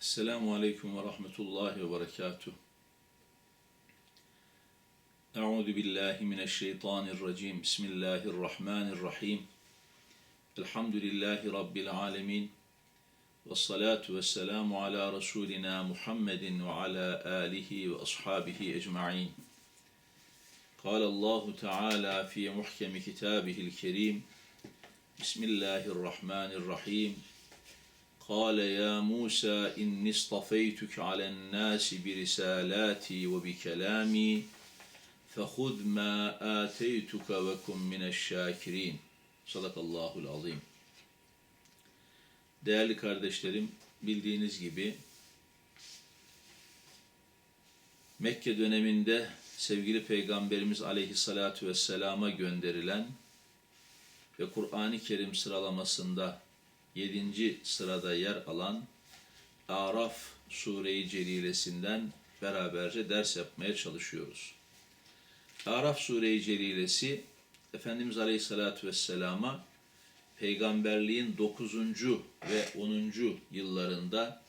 السلام عليكم ورحمة الله وبركاته. أعوذ بالله من الشيطان الرجيم. بسم الله الرحمن الرحيم. الحمد لله رب العالمين. والصلاة والسلام على رسولنا محمد وعلى آله وأصحابه أجمعين. قال الله تعالى في محكم كتابه الكريم بسم الله الرحمن الرحيم. قال يا موسى إني اصطفيتك على الناس برسالاتي وبكلامي فخذ ما آتيتك وكن من الشاكرين Sadakallahul azim. Değerli kardeşlerim, bildiğiniz gibi Mekke döneminde sevgili Peygamberimiz aleyhissalatu vesselama gönderilen ve Kur'an-ı Kerim sıralamasında 7. sırada yer alan Araf Sure-i Celilesinden beraberce ders yapmaya çalışıyoruz. Araf Sure-i Celilesi Efendimiz Aleyhisselatü Vesselam'a peygamberliğin 9. ve 10. yıllarında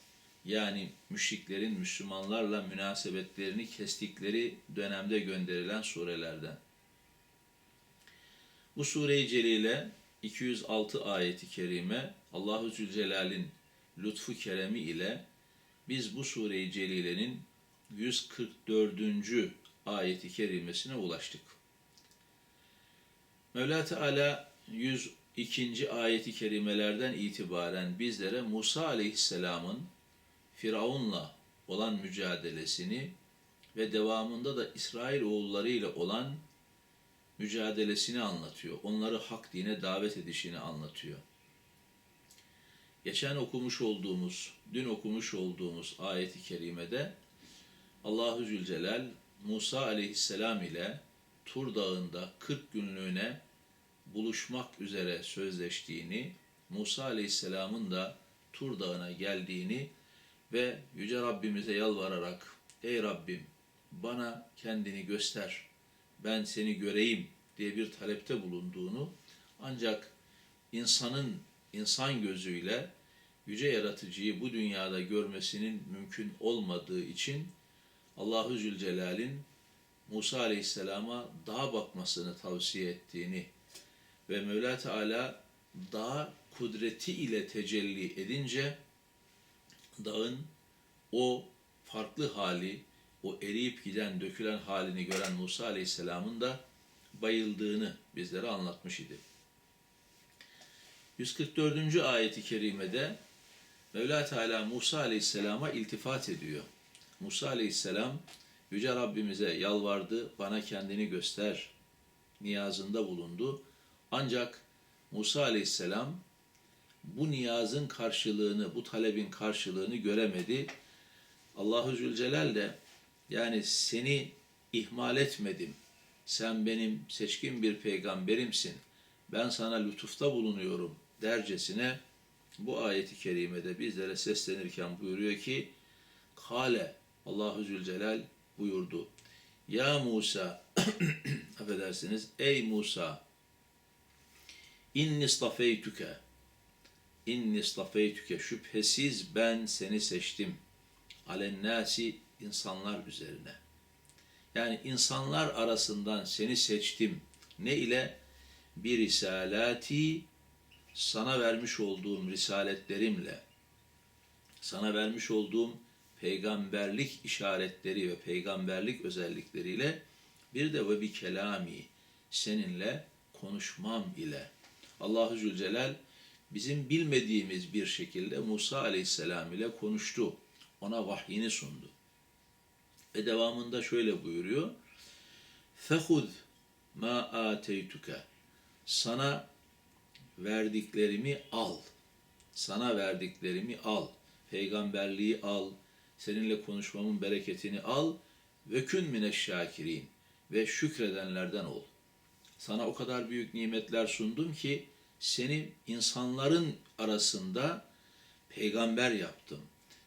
yani müşriklerin Müslümanlarla münasebetlerini kestikleri dönemde gönderilen surelerden. Bu sure-i celile 206 ayeti kerime Allahu Zülcelal'in lütfu keremi ile biz bu sure-i celilenin 144. ayeti kerimesine ulaştık. Mevla Teala 102. ayeti kerimelerden itibaren bizlere Musa Aleyhisselam'ın Firavun'la olan mücadelesini ve devamında da İsrail oğullarıyla olan mücadelesini anlatıyor. Onları hak dine davet edişini anlatıyor. Geçen okumuş olduğumuz, dün okumuş olduğumuz ayeti kerimede Allahu Zülcelal Musa aleyhisselam ile Tur Dağı'nda 40 günlüğüne buluşmak üzere sözleştiğini, Musa aleyhisselamın da Tur Dağı'na geldiğini ve Yüce Rabbimize yalvararak Ey Rabbim bana kendini göster, ben seni göreyim diye bir talepte bulunduğunu ancak insanın insan gözüyle yüce yaratıcıyı bu dünyada görmesinin mümkün olmadığı için Allahu Zülcelal'in Musa Aleyhisselam'a dağa bakmasını tavsiye ettiğini ve Mevla Teala dağ kudreti ile tecelli edince dağın o farklı hali, o eriyip giden, dökülen halini gören Musa Aleyhisselam'ın da bayıldığını bizlere anlatmış idi. 144. ayeti kerimede Mevla Teala Musa Aleyhisselam'a iltifat ediyor. Musa Aleyhisselam Yüce Rabbimize yalvardı, bana kendini göster niyazında bulundu. Ancak Musa Aleyhisselam bu niyazın karşılığını, bu talebin karşılığını göremedi. Allahu Zülcelal de yani seni ihmal etmedim. Sen benim seçkin bir peygamberimsin. Ben sana lütufta bulunuyorum dercesine bu ayeti kerimede bizlere seslenirken buyuruyor ki Kale Allahu Zülcelal buyurdu. Ya Musa affedersiniz ey Musa inni stafeytüke inni stafeytüke şüphesiz ben seni seçtim alennasi insanlar üzerine. Yani insanlar arasından seni seçtim. Ne ile? Bir risalati sana vermiş olduğum risaletlerimle, sana vermiş olduğum peygamberlik işaretleri ve peygamberlik özellikleriyle bir de ve bir kelami seninle konuşmam ile. Allahu Zülcelal bizim bilmediğimiz bir şekilde Musa Aleyhisselam ile konuştu. Ona vahyini sundu. Ve devamında şöyle buyuruyor. Fehud ma ateytuke. Sana verdiklerimi al. Sana verdiklerimi al. Peygamberliği al. Seninle konuşmamın bereketini al. Ve kün mineşşakirin. Ve şükredenlerden ol. Sana o kadar büyük nimetler sundum ki seni insanların arasında peygamber yaptım.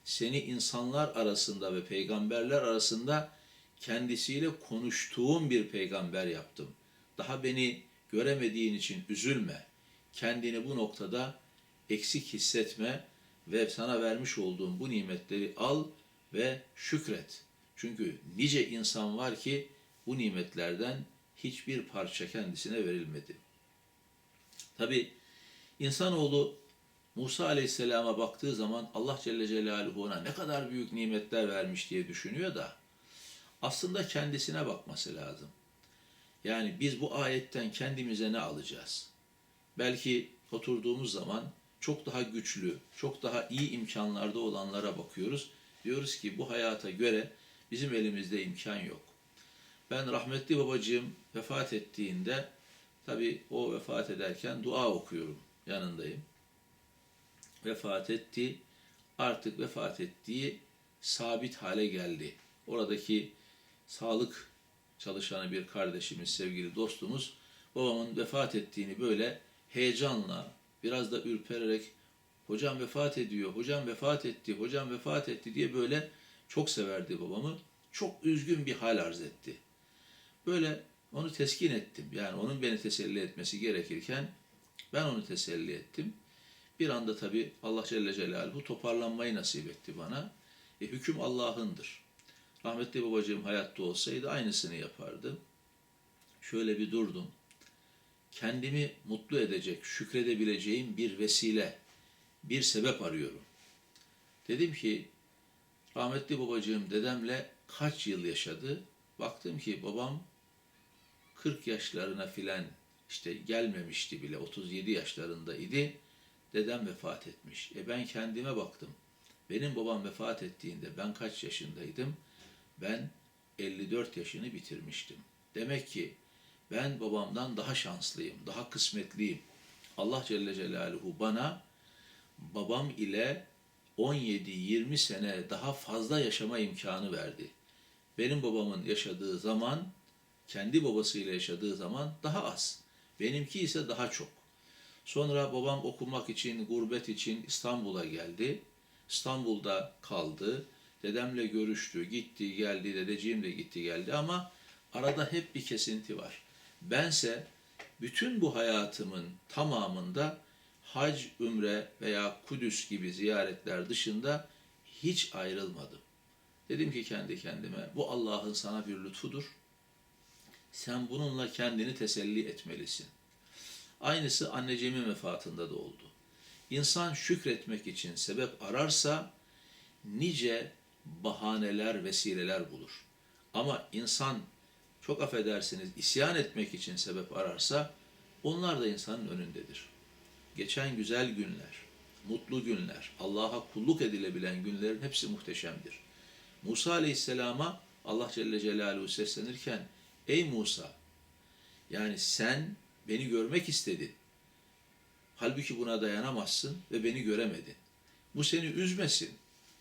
Seni insanlar arasında ve peygamberler arasında kendisiyle konuştuğum bir peygamber yaptım. Daha beni göremediğin için üzülme. Kendini bu noktada eksik hissetme ve sana vermiş olduğum bu nimetleri al ve şükret. Çünkü nice insan var ki bu nimetlerden hiçbir parça kendisine verilmedi. Tabi insanoğlu Musa Aleyhisselam'a baktığı zaman Allah Celle Celaluhu ona ne kadar büyük nimetler vermiş diye düşünüyor da aslında kendisine bakması lazım. Yani biz bu ayetten kendimize ne alacağız? Belki oturduğumuz zaman çok daha güçlü, çok daha iyi imkanlarda olanlara bakıyoruz. Diyoruz ki bu hayata göre bizim elimizde imkan yok. Ben rahmetli babacığım vefat ettiğinde tabi o vefat ederken dua okuyorum yanındayım. Vefat etti. Artık vefat ettiği sabit hale geldi. Oradaki sağlık çalışanı bir kardeşimiz, sevgili dostumuz babamın vefat ettiğini böyle heyecanla, biraz da ürpererek hocam vefat ediyor, hocam vefat etti, hocam vefat etti diye böyle çok severdi babamı. Çok üzgün bir hal arz etti. Böyle onu teskin ettim. Yani onun beni teselli etmesi gerekirken ben onu teselli ettim. Bir anda tabii Allah Celle Celaluhu toparlanmayı nasip etti bana. E, hüküm Allah'ındır. Rahmetli babacığım hayatta olsaydı aynısını yapardı. Şöyle bir durdum. Kendimi mutlu edecek, şükredebileceğim bir vesile, bir sebep arıyorum. Dedim ki, rahmetli babacığım dedemle kaç yıl yaşadı? Baktım ki babam 40 yaşlarına filan işte gelmemişti bile 37 yaşlarında idi. Dedem vefat etmiş. E ben kendime baktım. Benim babam vefat ettiğinde ben kaç yaşındaydım? Ben 54 yaşını bitirmiştim. Demek ki ben babamdan daha şanslıyım, daha kısmetliyim. Allah Celle Celaluhu bana babam ile 17-20 sene daha fazla yaşama imkanı verdi. Benim babamın yaşadığı zaman, kendi babasıyla yaşadığı zaman daha az. Benimki ise daha çok. Sonra babam okumak için, gurbet için İstanbul'a geldi. İstanbul'da kaldı. Dedemle görüştü, gitti, geldi, dedeciğim de gitti, geldi ama arada hep bir kesinti var. Bense bütün bu hayatımın tamamında hac, ümre veya Kudüs gibi ziyaretler dışında hiç ayrılmadım. Dedim ki kendi kendime, bu Allah'ın sana bir lütfudur. Sen bununla kendini teselli etmelisin. Aynısı anneciğimin vefatında da oldu. İnsan şükretmek için sebep ararsa nice bahaneler, vesileler bulur. Ama insan çok affedersiniz isyan etmek için sebep ararsa onlar da insanın önündedir. Geçen güzel günler, mutlu günler, Allah'a kulluk edilebilen günlerin hepsi muhteşemdir. Musa Aleyhisselam'a Allah Celle Celaluhu seslenirken Ey Musa yani sen beni görmek istedin. Halbuki buna dayanamazsın ve beni göremedin. Bu seni üzmesin.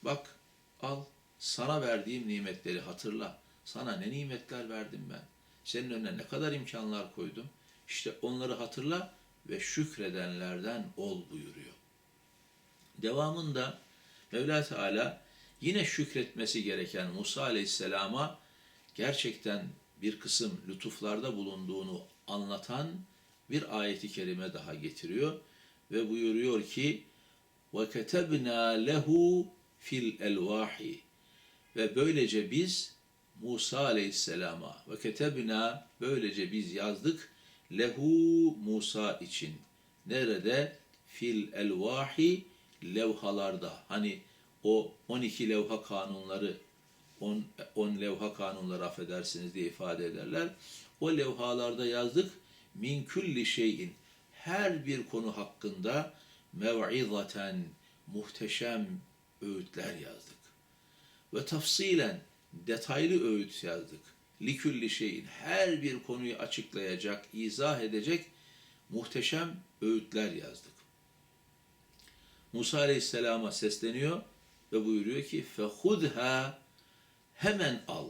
Bak al sana verdiğim nimetleri hatırla. Sana ne nimetler verdim ben. Senin önüne ne kadar imkanlar koydum. İşte onları hatırla ve şükredenlerden ol buyuruyor. Devamında Mevla Teala yine şükretmesi gereken Musa Aleyhisselam'a gerçekten bir kısım lütuflarda bulunduğunu anlatan bir ayeti kerime daha getiriyor ve buyuruyor ki وَكَتَبْنَا لَهُ fil elvahi ve böylece biz Musa aleyhisselama ve ketebna böylece biz yazdık lehu Musa için nerede fil elvahi levhalarda hani o 12 levha kanunları 10, 10 levha kanunları affedersiniz diye ifade ederler. O levhalarda yazdık min külli şeyin her bir konu hakkında mev'izaten muhteşem öğütler yazdık. Ve tafsilen detaylı öğüt yazdık. Likülli şeyin her bir konuyu açıklayacak, izah edecek muhteşem öğütler yazdık. Musa Aleyhisselam'a sesleniyor ve buyuruyor ki fehudha hemen al.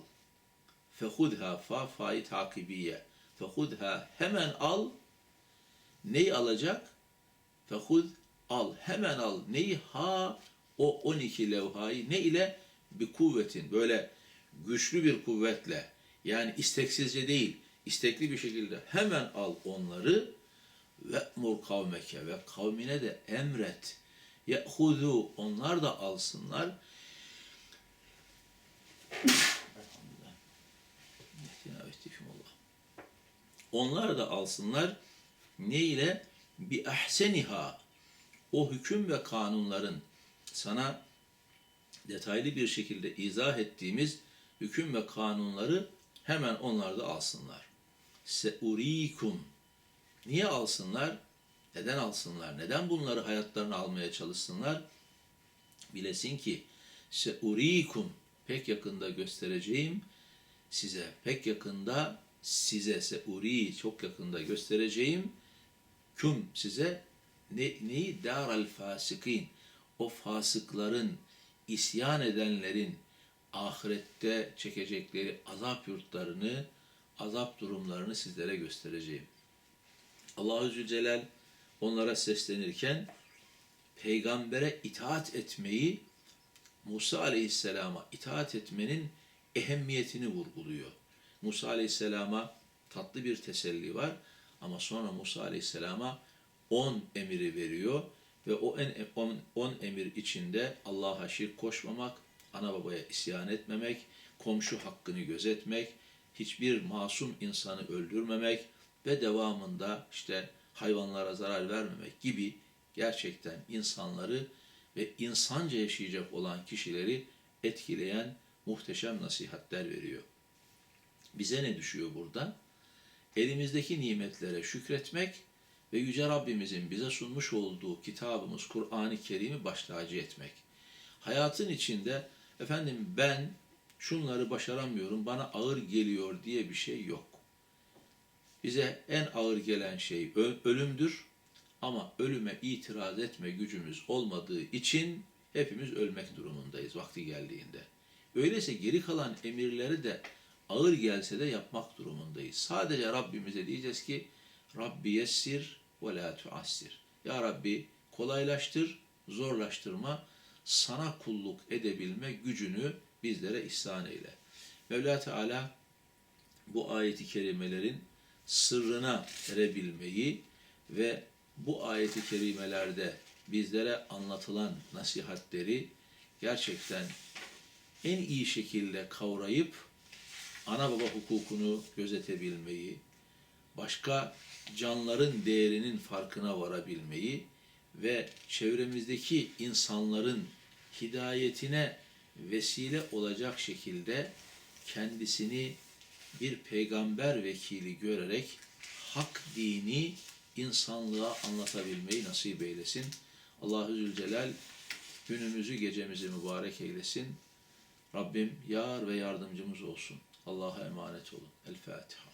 Fehudha fa fa'yı takibiye. Fehudha hemen al. Neyi alacak? Fehud al. Hemen al. Neyi? Ha o 12 levhayı ne ile? Bir kuvvetin böyle güçlü bir kuvvetle yani isteksizce değil istekli bir şekilde hemen al onları ve mur kavmeke ve kavmine de emret. Ye'hudu onlar da alsınlar. Onlar da alsınlar. Ne ile? Bi ahseniha. O hüküm ve kanunların sana detaylı bir şekilde izah ettiğimiz hüküm ve kanunları hemen onlar da alsınlar. Seurikum. Niye alsınlar? Neden alsınlar? Neden bunları hayatlarına almaya çalışsınlar? Bilesin ki seurikum pek yakında göstereceğim size pek yakında size seuri çok yakında göstereceğim küm size ne, neyi daral fasikin o fasıkların isyan edenlerin ahirette çekecekleri azap yurtlarını azap durumlarını sizlere göstereceğim. Allahü Zülcelal onlara seslenirken peygambere itaat etmeyi Musa Aleyhisselam'a itaat etmenin ehemmiyetini vurguluyor. Musa Aleyhisselam'a tatlı bir teselli var ama sonra Musa Aleyhisselam'a on emiri veriyor ve o en on, on emir içinde Allah'a şirk koşmamak, ana babaya isyan etmemek, komşu hakkını gözetmek, hiçbir masum insanı öldürmemek ve devamında işte hayvanlara zarar vermemek gibi gerçekten insanları ve insanca yaşayacak olan kişileri etkileyen muhteşem nasihatler veriyor. Bize ne düşüyor burada? Elimizdeki nimetlere şükretmek ve Yüce Rabbimizin bize sunmuş olduğu kitabımız Kur'an-ı Kerim'i baş tacı etmek. Hayatın içinde efendim ben şunları başaramıyorum, bana ağır geliyor diye bir şey yok. Bize en ağır gelen şey ölümdür ama ölüme itiraz etme gücümüz olmadığı için hepimiz ölmek durumundayız vakti geldiğinde. Öyleyse geri kalan emirleri de ağır gelse de yapmak durumundayız. Sadece Rabbimize diyeceğiz ki Rabbi yessir ve la tuassir. Ya Rabbi kolaylaştır, zorlaştırma, sana kulluk edebilme gücünü bizlere ihsan eyle. Mevla Teala bu ayeti kerimelerin sırrına erebilmeyi ve bu ayeti kerimelerde bizlere anlatılan nasihatleri gerçekten en iyi şekilde kavrayıp ana baba hukukunu gözetebilmeyi, başka canların değerinin farkına varabilmeyi ve çevremizdeki insanların hidayetine vesile olacak şekilde kendisini bir peygamber vekili görerek hak dini insanlığa anlatabilmeyi nasip eylesin. Allahu Zülcelal günümüzü gecemizi mübarek eylesin. Rabbim yar ve yardımcımız olsun. Allah'a emanet olun. El Fatiha.